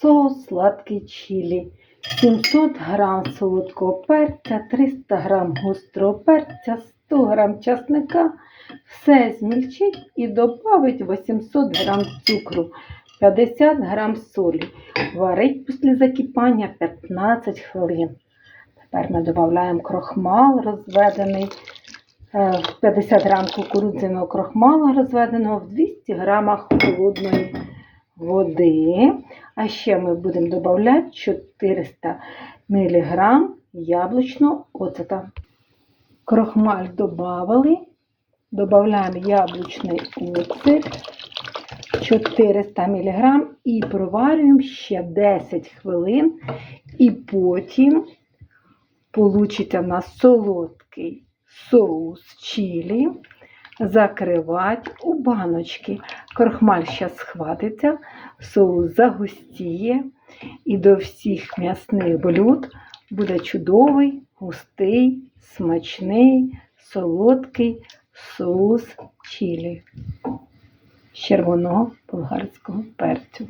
Соус сладкий чилі. 700 грам солодкого перця, 300 грам гострого перця, 100 грам часника. Все змільчить і додавить 800 грам цукру, 50 грам солі. Варить після закипання 15 хвилин. Тепер ми додаємо крохмал розведений, е, 50 грам кукурудзяного крохмалу розведеного в 200 грамах холодної води. А ще ми будемо додавати 400 мг яблучного оцета. Крохмаль додали. Додаємо яблучний оцет 400 мг і проварюємо ще 10 хвилин. І потім получиться в нас солодкий соус чилі. Закривати у баночки. Крохмаль зараз схватиться, соус загустіє, і до всіх м'ясних блюд буде чудовий, густий, смачний, солодкий соус чилі з червоного болгарського перцю.